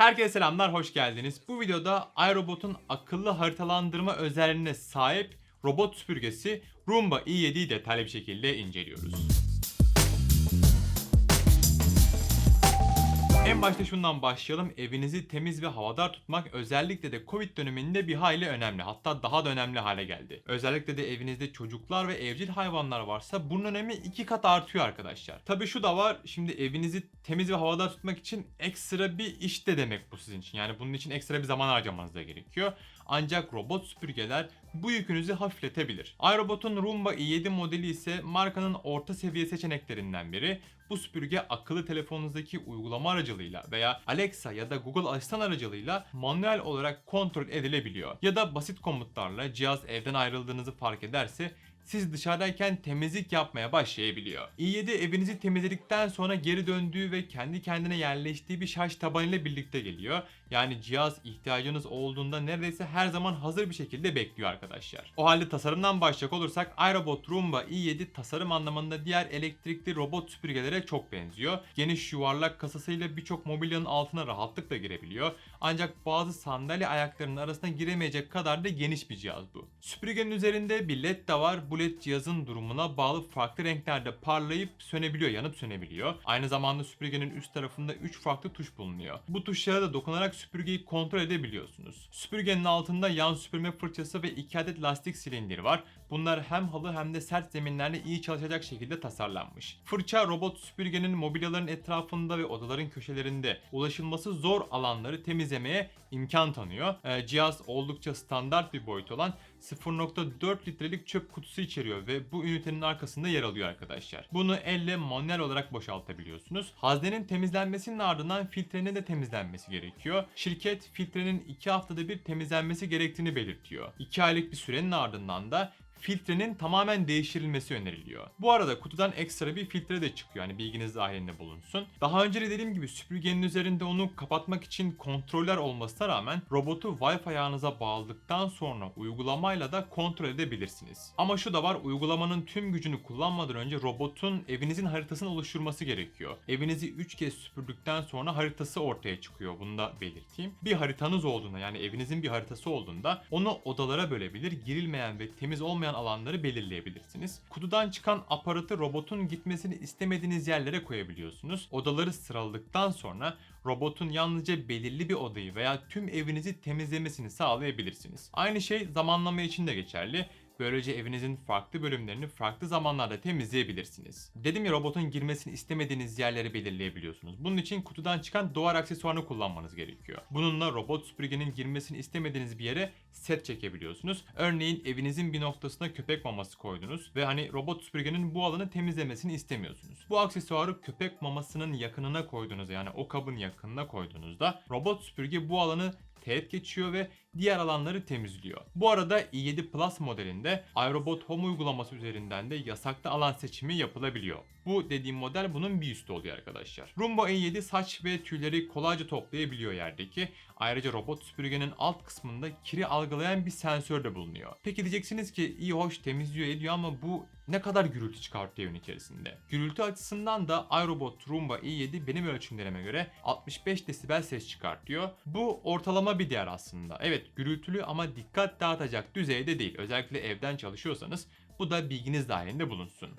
Herkese selamlar, hoş geldiniz. Bu videoda iRobot'un akıllı haritalandırma özelliğine sahip robot süpürgesi Roomba i7'yi detaylı bir şekilde inceliyoruz. En başta şundan başlayalım. Evinizi temiz ve havadar tutmak özellikle de Covid döneminde bir hayli önemli. Hatta daha da önemli hale geldi. Özellikle de evinizde çocuklar ve evcil hayvanlar varsa bunun önemi iki kat artıyor arkadaşlar. Tabi şu da var. Şimdi evinizi temiz ve havadar tutmak için ekstra bir iş de demek bu sizin için. Yani bunun için ekstra bir zaman harcamanız da gerekiyor. Ancak robot süpürgeler bu yükünüzü hafifletebilir. iRobot'un Roomba i7 modeli ise markanın orta seviye seçeneklerinden biri. Bu süpürge akıllı telefonunuzdaki uygulama aracılığıyla veya Alexa ya da Google Asistan aracılığıyla manuel olarak kontrol edilebiliyor. Ya da basit komutlarla cihaz evden ayrıldığınızı fark ederse siz dışarıdayken temizlik yapmaya başlayabiliyor. i7 evinizi temizledikten sonra geri döndüğü ve kendi kendine yerleştiği bir şarj tabanıyla birlikte geliyor. Yani cihaz ihtiyacınız olduğunda neredeyse her zaman hazır bir şekilde bekliyor arkadaşlar. O halde tasarımdan başlayacak olursak iRobot Roomba i7 tasarım anlamında diğer elektrikli robot süpürgelere çok benziyor. Geniş yuvarlak kasasıyla birçok mobilyanın altına rahatlıkla girebiliyor. Ancak bazı sandalye ayaklarının arasına giremeyecek kadar da geniş bir cihaz bu. Süpürgenin üzerinde bir led de var. Led cihazın durumuna bağlı farklı renklerde parlayıp sönebiliyor, yanıp sönebiliyor. Aynı zamanda süpürgenin üst tarafında 3 farklı tuş bulunuyor. Bu tuşlara da dokunarak süpürgeyi kontrol edebiliyorsunuz. Süpürgenin altında yan süpürme fırçası ve 2 adet lastik silindiri var. Bunlar hem halı hem de sert zeminlerde iyi çalışacak şekilde tasarlanmış. Fırça robot süpürgenin mobilyaların etrafında ve odaların köşelerinde ulaşılması zor alanları temizlemeye imkan tanıyor. Ee, cihaz oldukça standart bir boyut olan 0.4 litrelik çöp kutusu içeriyor ve bu ünitenin arkasında yer alıyor arkadaşlar. Bunu elle manuel olarak boşaltabiliyorsunuz. Haznenin temizlenmesinin ardından filtrenin de temizlenmesi gerekiyor. Şirket filtrenin 2 haftada bir temizlenmesi gerektiğini belirtiyor. 2 aylık bir sürenin ardından da filtrenin tamamen değiştirilmesi öneriliyor. Bu arada kutudan ekstra bir filtre de çıkıyor. Yani bilginiz dahilinde bulunsun. Daha önce de dediğim gibi süpürgenin üzerinde onu kapatmak için kontroller olmasına rağmen robotu Wi-Fi ağınıza bağladıktan sonra uygulamayla da kontrol edebilirsiniz. Ama şu da var uygulamanın tüm gücünü kullanmadan önce robotun evinizin haritasını oluşturması gerekiyor. Evinizi 3 kez süpürdükten sonra haritası ortaya çıkıyor. Bunu da belirteyim. Bir haritanız olduğunda yani evinizin bir haritası olduğunda onu odalara bölebilir. Girilmeyen ve temiz olmayan alanları belirleyebilirsiniz. Kutudan çıkan aparatı robotun gitmesini istemediğiniz yerlere koyabiliyorsunuz. Odaları sıraladıktan sonra robotun yalnızca belirli bir odayı veya tüm evinizi temizlemesini sağlayabilirsiniz. Aynı şey zamanlama için de geçerli. Böylece evinizin farklı bölümlerini farklı zamanlarda temizleyebilirsiniz. Dedim ya robotun girmesini istemediğiniz yerleri belirleyebiliyorsunuz. Bunun için kutudan çıkan duvar aksesuarını kullanmanız gerekiyor. Bununla robot süpürgenin girmesini istemediğiniz bir yere set çekebiliyorsunuz. Örneğin evinizin bir noktasına köpek maması koydunuz ve hani robot süpürgenin bu alanı temizlemesini istemiyorsunuz. Bu aksesuarı köpek mamasının yakınına koyduğunuzda yani o kabın yakınına koyduğunuzda robot süpürge bu alanı teğet geçiyor ve diğer alanları temizliyor. Bu arada i7 Plus modelinde iRobot Home uygulaması üzerinden de yasaklı alan seçimi yapılabiliyor. Bu dediğim model bunun bir üstü oluyor arkadaşlar. Roomba i7 saç ve tüyleri kolayca toplayabiliyor yerdeki. Ayrıca robot süpürgenin alt kısmında kiri algılayan bir sensör de bulunuyor. Peki diyeceksiniz ki iyi hoş temizliyor ediyor ama bu ne kadar gürültü çıkartıyor evin içerisinde? Gürültü açısından da iRobot Roomba i7 benim ölçümlerime göre 65 desibel ses çıkartıyor. Bu ortalama bir değer aslında. Evet gürültülü ama dikkat dağıtacak düzeyde değil. Özellikle evden çalışıyorsanız bu da bilginiz dahilinde bulunsun.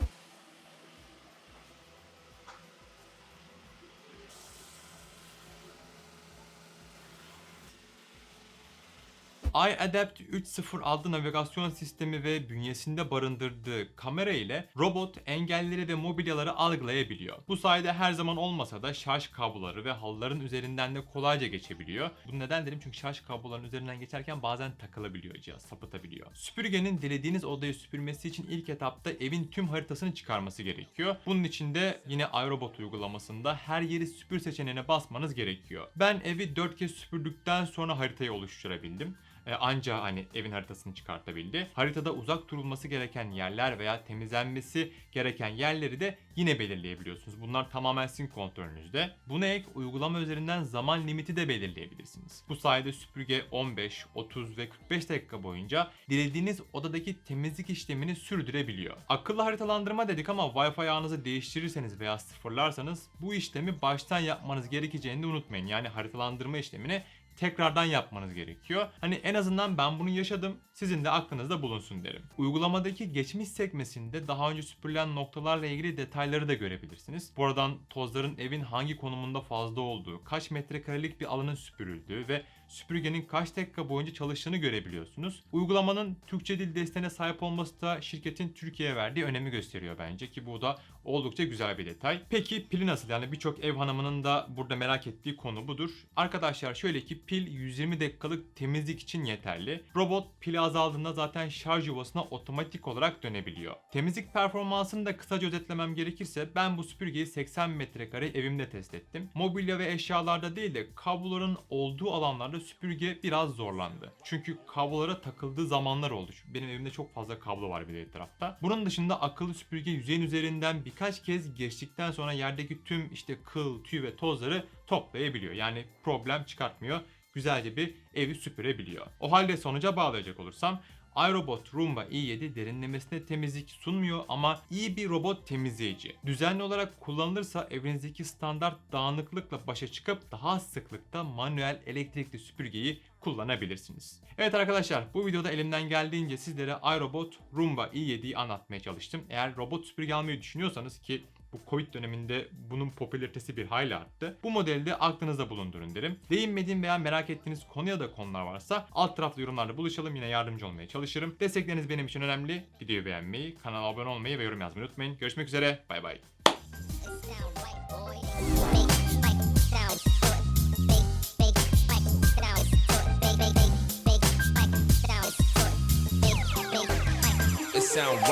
iAdapt 3.0 adlı navigasyon sistemi ve bünyesinde barındırdığı kamera ile robot engelleri ve mobilyaları algılayabiliyor. Bu sayede her zaman olmasa da şarj kabloları ve halıların üzerinden de kolayca geçebiliyor. Bu neden dedim çünkü şarj kablolarının üzerinden geçerken bazen takılabiliyor cihaz, sapıtabiliyor. Süpürgenin dilediğiniz odayı süpürmesi için ilk etapta evin tüm haritasını çıkarması gerekiyor. Bunun için de yine iRobot uygulamasında her yeri süpür seçeneğine basmanız gerekiyor. Ben evi 4 kez süpürdükten sonra haritayı oluşturabildim. E, anca hani evin haritasını çıkartabildi. Haritada uzak durulması gereken yerler veya temizlenmesi gereken yerleri de yine belirleyebiliyorsunuz. Bunlar tamamen sizin kontrolünüzde. Buna ek uygulama üzerinden zaman limiti de belirleyebilirsiniz. Bu sayede süpürge 15, 30 ve 45 dakika boyunca dilediğiniz odadaki temizlik işlemini sürdürebiliyor. Akıllı haritalandırma dedik ama Wi-Fi ağınızı değiştirirseniz veya sıfırlarsanız bu işlemi baştan yapmanız gerekeceğini de unutmayın. Yani haritalandırma işlemini tekrardan yapmanız gerekiyor. Hani en azından ben bunu yaşadım. Sizin de aklınızda bulunsun derim. Uygulamadaki geçmiş sekmesinde daha önce süpürülen noktalarla ilgili detayları da görebilirsiniz. Buradan tozların evin hangi konumunda fazla olduğu, kaç metrekarelik bir alanın süpürüldüğü ve süpürgenin kaç dakika boyunca çalıştığını görebiliyorsunuz. Uygulamanın Türkçe dil desteğine sahip olması da şirketin Türkiye'ye verdiği önemi gösteriyor bence ki bu da oldukça güzel bir detay. Peki pili nasıl? Yani birçok ev hanımının da burada merak ettiği konu budur. Arkadaşlar şöyle ki pil 120 dakikalık temizlik için yeterli. Robot pili azaldığında zaten şarj yuvasına otomatik olarak dönebiliyor. Temizlik performansını da kısaca özetlemem gerekirse ben bu süpürgeyi 80 metrekare evimde test ettim. Mobilya ve eşyalarda değil de kabloların olduğu alanlarda süpürge biraz zorlandı. Çünkü kablolara takıldığı zamanlar oldu. Benim evimde çok fazla kablo var bir de etrafta. Bunun dışında akıllı süpürge yüzeyin üzerinden birkaç kez geçtikten sonra yerdeki tüm işte kıl, tüy ve tozları toplayabiliyor. Yani problem çıkartmıyor. Güzelce bir evi süpürebiliyor. O halde sonuca bağlayacak olursam iRobot Roomba i7 derinlemesine temizlik sunmuyor ama iyi bir robot temizleyici. Düzenli olarak kullanılırsa evinizdeki standart dağınıklıkla başa çıkıp daha sıklıkta manuel elektrikli süpürgeyi kullanabilirsiniz. Evet arkadaşlar bu videoda elimden geldiğince sizlere iRobot Roomba i7'yi anlatmaya çalıştım. Eğer robot süpürge almayı düşünüyorsanız ki bu Covid döneminde bunun popülaritesi bir hayli arttı. Bu modeli de aklınızda bulundurun derim. Değinmediğim veya merak ettiğiniz konu ya da konular varsa alt tarafta yorumlarda buluşalım. Yine yardımcı olmaya çalışırım. Destekleriniz benim için önemli. Videoyu beğenmeyi, kanala abone olmayı ve yorum yazmayı unutmayın. Görüşmek üzere. Bay bay. sound right.